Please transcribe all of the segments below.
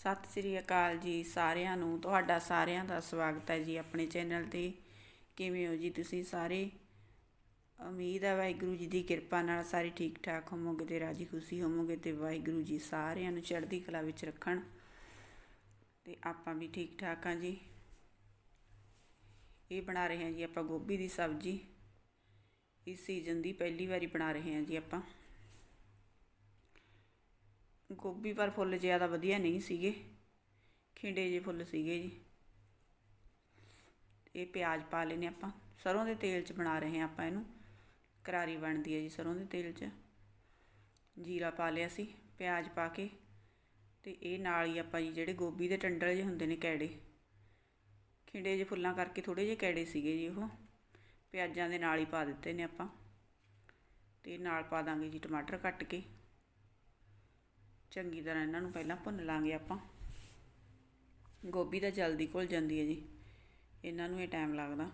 ਸਤਿ ਸ੍ਰੀ ਅਕਾਲ ਜੀ ਸਾਰਿਆਂ ਨੂੰ। ਤੁਹਾਡਾ ਸਾਰਿਆਂ ਦਾ ਸਵਾਗਤ ਹੈ ਜੀ ਆਪਣੇ ਚੈਨਲ 'ਤੇ। ਕਿਵੇਂ ਹੋ ਜੀ ਤੁਸੀਂ ਸਾਰੇ? ਉਮੀਦ ਹੈ ਵਾਹਿਗੁਰੂ ਜੀ ਦੀ ਕਿਰਪਾ ਨਾਲ ਸਾਰੇ ਠੀਕ ਠਾਕ ਹੋਵੋਗੇ ਤੇ ਰਾਜੀ ਖੁਸ਼ੀ ਹੋਵੋਗੇ ਤੇ ਵਾਹਿਗੁਰੂ ਜੀ ਸਾਰਿਆਂ ਨੂੰ ਚੜ੍ਹਦੀ ਕਲਾ ਵਿੱਚ ਰੱਖਣ। ਤੇ ਆਪਾਂ ਵੀ ਠੀਕ ਠਾਕ ਹਾਂ ਜੀ। ਇਹ ਬਣਾ ਰਹੇ ਹਾਂ ਜੀ ਆਪਾਂ ਗੋਭੀ ਦੀ ਸਬਜ਼ੀ। ਇਸ ਸੀਜ਼ਨ ਦੀ ਪਹਿਲੀ ਵਾਰੀ ਬਣਾ ਰਹੇ ਹਾਂ ਜੀ ਆਪਾਂ। ਗੋਭੀ ਪਰ ਫੁੱਲ ਜ਼ਿਆਦਾ ਵਧੀਆ ਨਹੀਂ ਸੀਗੇ। ਖਿੰਡੇ ਜਿਹੇ ਫੁੱਲ ਸੀਗੇ ਜੀ। ਇਹ ਪਿਆਜ਼ ਪਾ ਲੈਨੇ ਆਪਾਂ। ਸਰੋਂ ਦੇ ਤੇਲ 'ਚ ਬਣਾ ਰਹੇ ਹਾਂ ਆਪਾਂ ਇਹਨੂੰ। ਕਰਾਰੀ ਬਣਦੀ ਹੈ ਜੀ ਸਰੋਂ ਦੇ ਤੇਲ 'ਚ। ਜੀਰਾ ਪਾ ਲਿਆ ਸੀ, ਪਿਆਜ਼ ਪਾ ਕੇ। ਤੇ ਇਹ ਨਾਲ ਹੀ ਆਪਾਂ ਜੀ ਜਿਹੜੇ ਗੋਭੀ ਦੇ ਟੰਡਲ ਜਿਹੇ ਹੁੰਦੇ ਨੇ ਕੈੜੇ। ਖਿੰਡੇ ਜਿਹੇ ਫੁੱਲਾਂ ਕਰਕੇ ਥੋੜੇ ਜਿਹੇ ਕੈੜੇ ਸੀਗੇ ਜੀ ਉਹ। ਪਿਆਜ਼ਾਂ ਦੇ ਨਾਲ ਹੀ ਪਾ ਦਿੱਤੇ ਨੇ ਆਪਾਂ। ਤੇ ਨਾਲ ਪਾ ਦਾਂਗੇ ਜੀ ਟਮਾਟਰ ਕੱਟ ਕੇ। ਚੰਗੀ ਤਰ੍ਹਾਂ ਇਹਨਾਂ ਨੂੰ ਪਹਿਲਾਂ ਭੁੰਨ ਲਾਂਗੇ ਆਪਾਂ। ਗੋਭੀ ਤਾਂ ਜਲਦੀ ਘੁਲ ਜਾਂਦੀ ਹੈ ਜੀ। ਇਹਨਾਂ ਨੂੰ ਇਹ ਟਾਈਮ ਲੱਗਦਾ।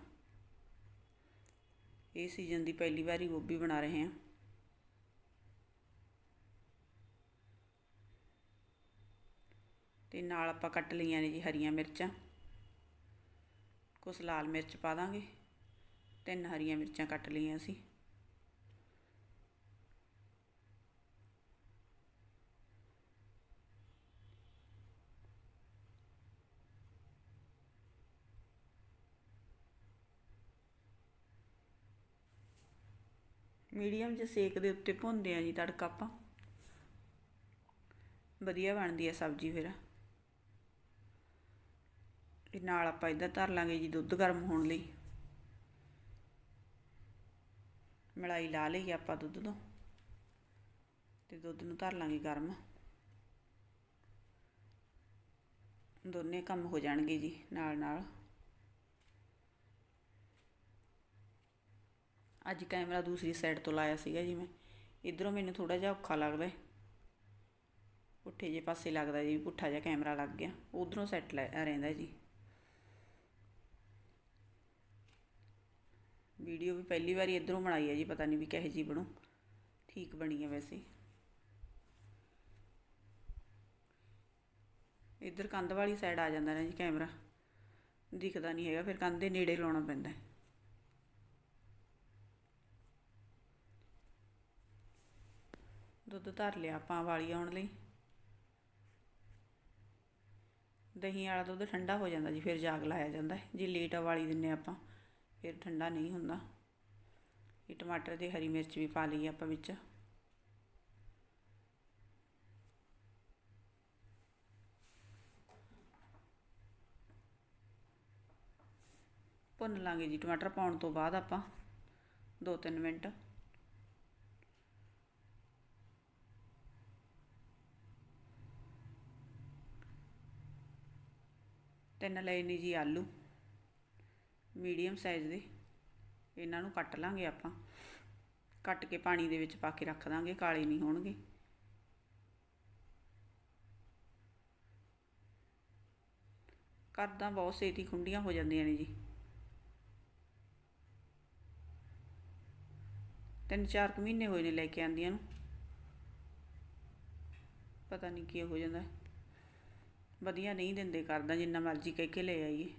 ਇਹ ਸੀਜ਼ਨ ਦੀ ਪਹਿਲੀ ਵਾਰੀ ਗੋਭੀ ਬਣਾ ਰਹੇ ਹਾਂ। ਤੇ ਨਾਲ ਆਪਾਂ ਕੱਟ ਲਈਆਂ ਨੇ ਜੀ ਹਰੀਆਂ ਮਿਰਚਾਂ। ਕੁਛ ਲਾਲ ਮਿਰਚ ਪਾ ਦਾਂਗੇ। ਤਿੰਨ ਹਰੀਆਂ ਮਿਰਚਾਂ ਕੱਟ ਲਈਆਂ ਅਸੀਂ। ਮੀਡੀਅਮ ਜਿਹੇ ਸੇਕ ਦੇ ਉੱਤੇ ਭੁੰਨਦੇ ਆ ਜੀ ਤੜਕਾ ਆਪਾਂ। ਵਧੀਆ ਬਣਦੀ ਆ ਸਬਜ਼ੀ ਫਿਰ। ਇਹ ਨਾਲ ਆਪਾਂ ਇੱਧਰ ਧਰ ਲਾਂਗੇ ਜੀ ਦੁੱਧ ਗਰਮ ਹੋਣ ਲਈ। ਮਲਾਈ ਲਾ ਲਈ ਆਪਾਂ ਦੁੱਧ ਤੋਂ। ਤੇ ਦੁੱਧ ਨੂੰ ਧਰ ਲਾਂਗੇ ਗਰਮ। ਦੋਨੇ ਕੰਮ ਹੋ ਜਾਣਗੇ ਜੀ ਨਾਲ ਨਾਲ। ਅੱਜ ਕੈਮਰਾ ਦੂਸਰੀ ਸਾਈਡ ਤੋਂ ਲਾਇਆ ਸੀਗਾ ਜੀ ਮੈਂ। ਇਧਰੋਂ ਮੈਨੂੰ ਥੋੜਾ ਜਿਹਾ ਔਖਾ ਲੱਗਦਾ। ਪੁੱਠੇ ਜੇ ਪਾਸੇ ਲੱਗਦਾ ਜੀ, ਪੁੱਠਾ ਜਿਹਾ ਕੈਮਰਾ ਲੱਗ ਗਿਆ। ਉਧਰੋਂ ਸੈੱਟ ਰਹਿੰਦਾ ਜੀ। ਵੀਡੀਓ ਵੀ ਪਹਿਲੀ ਵਾਰੀ ਇਧਰੋਂ ਬਣਾਈ ਹੈ ਜੀ, ਪਤਾ ਨਹੀਂ ਵੀ ਕਿਹੋ ਜੀ ਬਣੂ। ਠੀਕ ਬਣੀ ਹੈ ਵੈਸੇ। ਇੱਧਰ ਕੰਧ ਵਾਲੀ ਸਾਈਡ ਆ ਜਾਂਦਾ ਨਾ ਜੀ ਕੈਮਰਾ। ਦਿਖਦਾ ਨਹੀਂ ਹੈਗਾ, ਫਿਰ ਕੰਧ ਦੇ ਨੇੜੇ ਲਾਉਣਾ ਪੈਂਦਾ। ਦੁੱਧ ਧਰ ਲਿਆ ਆਪਾਂ ਵਾਲੀ ਆਉਣ ਲਈ। ਦਹੀਂ ਵਾਲਾ ਦੁੱਧ ਠੰਡਾ ਹੋ ਜਾਂਦਾ ਜੀ, ਫਿਰ ਜਾਗ ਲਾਇਆ ਜਾਂਦਾ ਜੇ ਲੇਟ ਵਾਲੀ ਦਿੰਨੇ ਆਪਾਂ, ਫਿਰ ਠੰਡਾ ਨਹੀਂ ਹੁੰਦਾ। ਇਹ ਟਮਾਟਰ ਤੇ ਹਰੀ ਮਿਰਚ ਵੀ ਪਾ ਲਈ ਆਪਾਂ ਵਿੱਚ। ਭੁੰਨ ਲਾਂਗੇ ਜੀ ਟਮਾਟਰ ਪਾਉਣ ਤੋਂ ਬਾਅਦ ਆਪਾਂ 2-3 ਮਿੰਟ। ਤਿੰਨ ਲਏ ਨੇ ਜੀ ਆਲੂ, ਮੀਡੀਅਮ ਸਾਈਜ਼ ਦੇ। ਇਹਨਾਂ ਨੂੰ ਕੱਟ ਲਾਂਗੇ ਆਪਾਂ। ਕੱਟ ਕੇ ਪਾਣੀ ਦੇ ਵਿੱਚ ਪਾ ਕੇ ਰੱਖ ਦਾਂਗੇ, ਕਾਲੇ ਨਹੀਂ ਹੋਣਗੇ। ਕਰਦਾ ਬਹੁਤ ਛੇਤੀ ਖੁੰਡੀਆਂ ਹੋ ਜਾਂਦੀਆਂ ਨੇ ਜੀ। ਤਿੰਨ ਚਾਰ ਕੁ ਮਹੀਨੇ ਹੋਏ ਨੇ ਲੈ ਕੇ ਆਂਦੀਆਂ ਨੂੰ। ਪਤਾ ਨਹੀਂ ਕੀ ਹੋ ਜਾਂਦਾ। ਵਧੀਆ ਨਹੀਂ ਦਿੰਦੇ ਕਰਦਾ, ਜਿੰਨਾ ਮਰਜ਼ੀ ਕਹਿ ਕੇ ਲੈ ਆਈਏ।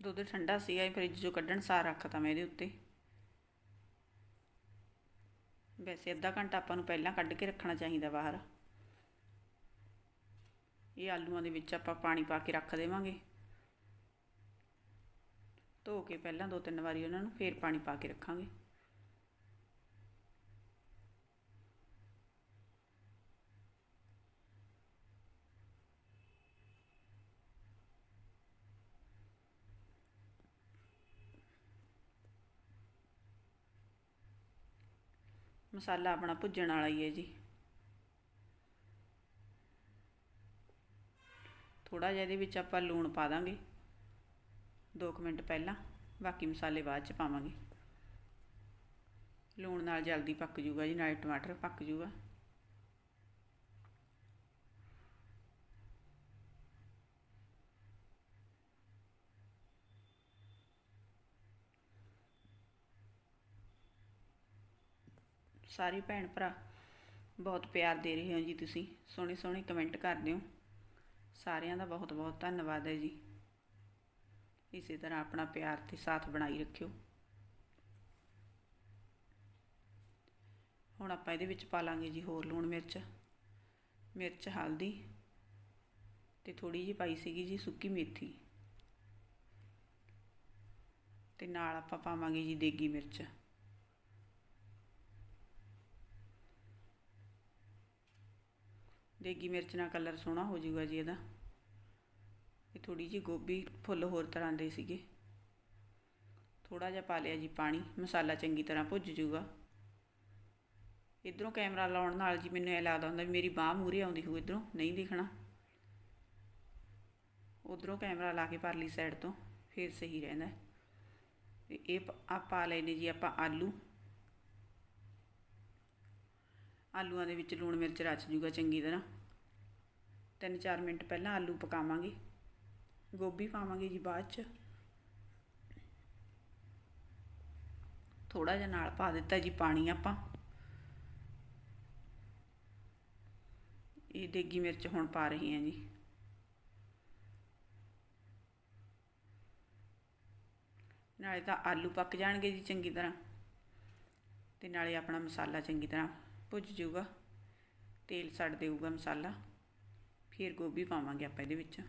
ਦੁੱਧ ਠੰਡਾ ਸੀਗਾ ਫ੍ਰਿਜ ਚੋਂ ਕੱਢਣ ਸਾਰ ਰੱਖਤਾ ਮੈਂ ਇਹਦੇ ਉੱਤੇ। ਵੈਸੇ ਅੱਧਾ ਘੰਟਾ ਆਪਾਂ ਨੂੰ ਪਹਿਲਾਂ ਕੱਢ ਕੇ ਰੱਖਣਾ ਚਾਹੀਦਾ ਬਾਹਰ। ਇਹ ਆਲੂਆਂ ਦੇ ਵਿੱਚ ਆਪਾਂ ਪਾਣੀ ਪਾ ਕੇ ਰੱਖ ਦੇਵਾਂਗੇ। ਧੋ ਕੇ ਪਹਿਲਾਂ ਦੋ ਤਿੰਨ ਵਾਰੀ ਉਹਨਾਂ ਨੂੰ ਫੇਰ ਪਾਣੀ ਪਾ ਕੇ ਰੱਖਾਂਗੇ। ਮਸਾਲਾ ਆਪਣਾ ਭੁੱਜਣ ਵਾਲਾ ਹੀ ਹੈ ਜੀ। ਥੋੜਾ ਜਿਹਾ ਇਹਦੇ ਵਿੱਚ ਆਪਾਂ ਲੂਣ ਪਾ ਦਾਂਗੇ। 2 ਮਿੰਟ ਪਹਿਲਾਂ, ਬਾਕੀ ਮਸਾਲੇ ਬਾਅਦ ਚ ਪਾਵਾਂਗੇ। ਲੂਣ ਨਾਲ ਜਲਦੀ ਪੱਕ ਜੂਗਾ ਜੀ, ਨਾਲ ਟਮਾਟਰ ਪੱਕ ਜੂਗਾ। ਸਾਰੇ ਭੈਣ ਭਰਾ, ਬਹੁਤ ਪਿਆਰ ਦੇ ਰਹੇ ਹੋ ਜੀ ਤੁਸੀਂ। ਸੋਹਣੇ ਸੋਹਣੇ ਕਮੈਂਟ ਕਰਦੇ ਹੋ। ਸਾਰਿਆਂ ਦਾ ਬਹੁਤ ਬਹੁਤ ਧੰਨਵਾਦ ਹੈ ਜੀ। ਇਸੇ ਤਰ੍ਹਾਂ ਆਪਣਾ ਪਿਆਰ ਤੇ ਸਾਥ ਬਣਾਈ ਰੱਖਿਓ। ਹੁਣ ਆਪਾਂ ਇਹਦੇ ਵਿੱਚ ਪਾ ਲਾਂਗੇ ਜੀ ਹੋਰ ਲੂਣ ਮਿਰਚ। ਮਿਰਚ ਹਲਦੀ ਤੇ ਥੋੜੀ ਜਿਹੀ ਪਾਈ ਸੀਗੀ ਜੀ ਸੁੱਕੀ ਮੇਥੀ। ਤੇ ਨਾਲ ਆਪਾਂ ਪਾਵਾਂਗੇ ਜੀ ਦੇਗੀ ਮਿਰਚ। ਦੇਗੀ ਮਿਰਚ ਨਾਲ ਕਲਰ ਸੋਹਣਾ ਹੋ ਜਾਊਗਾ ਜੀ ਇਹਦਾ। ਇਹ ਥੋੜੀ ਜਿਹੀ ਗੋਭੀ ਫੁੱਲ ਹੋਰ ਤਰ੍ਹਾਂ ਦੇ ਸੀਗੇ। ਥੋੜਾ ਜਿਹਾ ਪਾ ਲਿਆ ਜੀ ਪਾਣੀ, ਮਸਾਲਾ ਚੰਗੀ ਤਰ੍ਹਾਂ ਭੁੱਜ ਜਾਊਗਾ। ਇਧਰੋਂ ਕੈਮਰਾ ਲਾਉਣ ਨਾਲ ਜੀ ਮੈਨੂੰ ਇਹ ਲੱਗਦਾ ਹੁੰਦਾ ਵੀ ਮੇਰੀ ਬਾਹ ਮੂਰੇ ਆਉਂਦੀ ਹੋਊ ਇਧਰੋਂ, ਨਹੀਂ ਦਿਖਣਾ। ਉਧਰੋਂ ਕੈਮਰਾ ਲਾ ਕੇ ਪਰਲੀ ਸਾਈਡ ਤੋਂ, ਫਿਰ ਸਹੀ ਰਹਿੰਦਾ। ਤੇ ਇਹ ਆ ਪਾ ਲੈਨੇ ਜੀ ਆਪਾਂ ਆਲੂ। ਆਲੂਆਂ ਦੇ ਵਿੱਚ ਲੂਣ ਮਿਰਚ ਰਚ ਜੂਗਾ ਚੰਗੀ ਤਰ੍ਹਾਂ। ਤਿੰਨ ਚਾਰ ਮਿੰਟ ਪਹਿਲਾਂ ਆਲੂ ਪਕਾਵਾਂਗੇ। ਗੋਭੀ ਪਾਵਾਂਗੇ ਜੀ ਬਾਅਦ ਚ। ਥੋੜਾ ਜਿਹਾ ਨਾਲ ਪਾ ਦਿੱਤਾ ਜੀ ਪਾਣੀ ਆਪਾਂ। ਇਹ ਦੇਗੀ ਮਿਰਚ ਹੁਣ ਪਾ ਰਹੀ ਹਾਂ ਜੀ। ਨਾਲੇ ਤਾਂ ਆਲੂ ਪੱਕ ਜਾਣਗੇ ਜੀ ਚੰਗੀ ਤਰ੍ਹਾਂ। ਤੇ ਨਾਲੇ ਆਪਣਾ ਮਸਾਲਾ ਚੰਗੀ ਤਰ੍ਹਾਂ ਭੁੱਜ ਜਾਊਗਾ, ਤੇਲ ਛੱਡ ਦੇਊਗਾ ਮਸਾਲਾ, ਫਿਰ ਗੋਭੀ ਪਾਵਾਂਗੇ ਆਪਾਂ ਇਹਦੇ ਵਿੱਚ।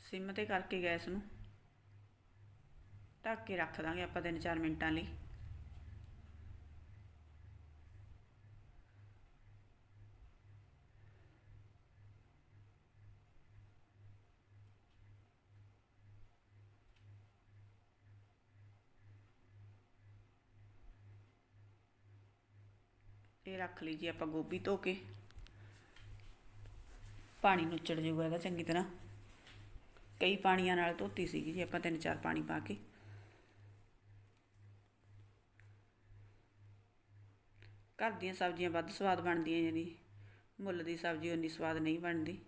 ਸਿਮ ਤੇ ਕਰਕੇ ਗੈਸ ਨੂੰ ਢੱਕ ਕੇ ਰੱਖ ਦਾਂਗੇ ਆਪਾਂ 3-4 ਮਿੰਟਾਂ ਲਈ। ਇਹ ਰੱਖ ਲਈ ਜੀ ਆਪਾਂ ਗੋਭੀ ਧੋ ਕੇ। ਪਾਣੀ ਨੁੱਚੜ ਜਾਊਗਾ ਇਹਦਾ ਚੰਗੀ ਤਰ੍ਹਾਂ। ਕਈ ਪਾਣੀਆਂ ਨਾਲ ਧੋਤੀ ਸੀਗੀ ਜੀ, ਆਪਾਂ ਤਿੰਨ ਚਾਰ ਪਾਣੀ ਪਾ ਕੇ। ਘਰ ਦੀਆਂ ਸਬਜ਼ੀਆਂ ਵੱਧ ਸਵਾਦ ਬਣਦੀਆਂ ਜਿਹੜੀ ਮੁੱਲ ਦੀ ਸਬਜ਼ੀ ਉਨੀ ਸਵਾਦ ਨਹੀਂ ਬਣਦੀ।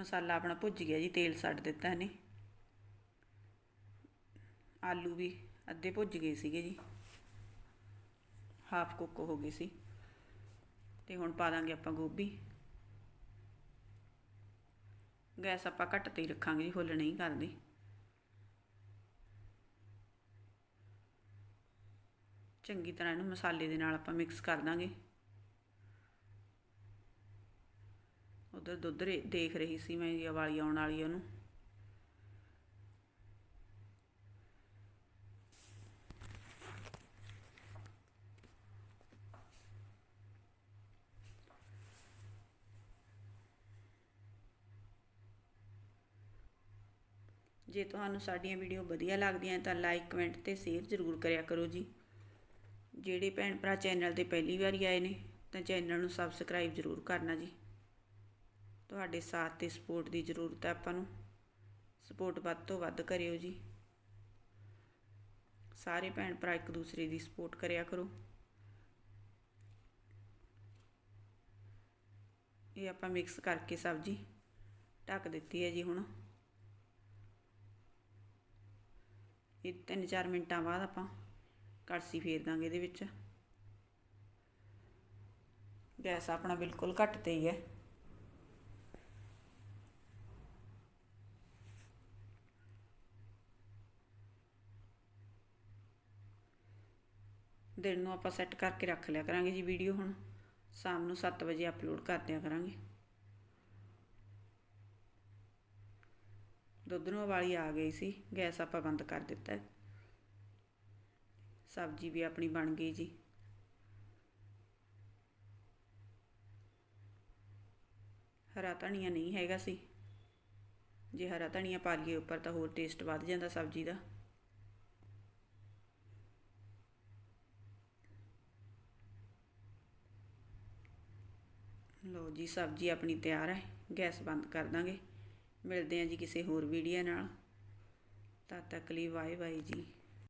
ਮਸਾਲਾ ਆਪਣਾ ਭੁੱਜ ਗਿਆ ਜੀ, ਤੇਲ ਛੱਡ ਦਿੱਤਾ ਇਹਨੇ। ਆਲੂ ਵੀ ਅੱਧੇ ਭੁੱਜ ਗਏ ਸੀਗੇ ਜੀ। ਹਾਫ ਕੁੱਕ ਹੋ ਗਈ ਸੀ। ਤੇ ਹੁਣ ਪਾ ਦਾਂਗੇ ਆਪਾਂ ਗੋਭੀ। ਗੈਸ ਆਪਾਂ ਘੱਟ ਤੇ ਹੀ ਰੱਖਾਂਗੇ ਜੀ, ਫੁੱਲ ਨਹੀਂ ਕਰਦੀ। ਚੰਗੀ ਤਰ੍ਹਾਂ ਇਹਨੂੰ ਮਸਾਲੇ ਦੇ ਨਾਲ ਆਪਾਂ ਮਿਕਸ ਕਰ ਦਾਂਗੇ। ਉਧਰ ਦੁੱਧ ਦੇਖ ਰਹੀ ਸੀ ਮੈਂ ਇਹ ਵਾਲੀ ਆਉਣ ਵਾਲੀ ਉਹਨੂੰ। ਜੇ ਤੁਹਾਨੂੰ ਸਾਡੀਆਂ ਵੀਡੀਓ ਵਧੀਆ ਲੱਗਦੀਆਂ ਤਾਂ ਲਾਈਕ, ਕਮੈਂਟ ਤੇ ਸ਼ੇਅਰ ਜ਼ਰੂਰ ਕਰਿਆ ਕਰੋ ਜੀ। ਜਿਹੜੇ ਭੈਣ ਭਰਾ ਚੈਨਲ ਤੇ ਪਹਿਲੀ ਵਾਰੀ ਆਏ ਨੇ, ਤਾਂ ਚੈਨਲ ਨੂੰ ਸਬਸਕ੍ਰਾਈਬ ਜ਼ਰੂਰ ਕਰਨਾ ਜੀ। ਤੁਹਾਡੇ ਸਾਥ ਤੇ ਸਪੋਰਟ ਦੀ ਜ਼ਰੂਰਤ ਹੈ ਆਪਾਂ ਨੂੰ। ਸਪੋਰਟ ਵੱਧ ਤੋਂ ਵੱਧ ਕਰਿਓ ਜੀ। ਸਾਰੇ ਭੈਣ ਭਰਾ ਇੱਕ ਦੂਸਰੇ ਦੀ ਸਪੋਰਟ ਕਰਿਆ ਕਰੋ। ਇਹ ਆਪਾਂ ਮਿਕਸ ਕਰਕੇ ਸਬਜ਼ੀ ਢੱਕ ਦਿੱਤੀ ਹੈ ਜੀ ਹੁਣ। ਇਹ ਤਿੰਨ ਚਾਰ ਮਿੰਟਾਂ ਬਾਅਦ ਆਪਾਂ ਕੜਸੀ ਫੇਰ ਦਾਂਗੇ ਇਹਦੇ ਵਿੱਚ। ਗੈਸ ਆਪਣਾ ਬਿਲਕੁਲ ਘੱਟ ਤੇ ਹੀ ਹੈ। ਦਿਨ ਨੂੰ ਆਪਾਂ ਸੈੱਟ ਕਰਕੇ ਰੱਖ ਲਿਆ ਕਰਾਂਗੇ ਜੀ ਵੀਡੀਓ ਹੁਣ। ਸ਼ਾਮ ਨੂੰ 7 ਵਜੇ ਅਪਲੋਡ ਕਰ ਦਿਆ ਕਰਾਂਗੇ। ਦੁੱਧ ਨੂੰ ਉਬਾਲੀ ਆ ਗਈ ਸੀ, ਗੈਸ ਆਪਾਂ ਬੰਦ ਕਰ ਦਿੱਤਾ। ਹੈ ਸਬਜ਼ੀ ਵੀ ਆਪਣੀ ਬਣ ਗਈ ਜੀ। ਹਰਾ ਧਨੀਆ ਨਹੀਂ ਹੈਗਾ ਸੀ। ਜੇ ਹਰਾ ਧਨੀਆ ਪਾ ਲਈਏ ਉੱਪਰ ਤਾਂ ਹੋਰ ਟੇਸਟ ਵੱਧ ਜਾਂਦਾ ਸਬਜ਼ੀ ਦਾ। ਲਓ ਜੀ, ਸਬਜ਼ੀ ਆਪਣੀ ਤਿਆਰ ਹੈ, ਗੈਸ ਬੰਦ ਕਰ ਦਾਂਗੇ। ਮਿਲਦੇ ਹਾਂ ਜੀ ਕਿਸੇ ਹੋਰ ਵੀਡੀਓ ਨਾਲ। ਤਦ ਤੱਕ ਲਈ ਬਾਏ ਬਾਏ ਜੀ।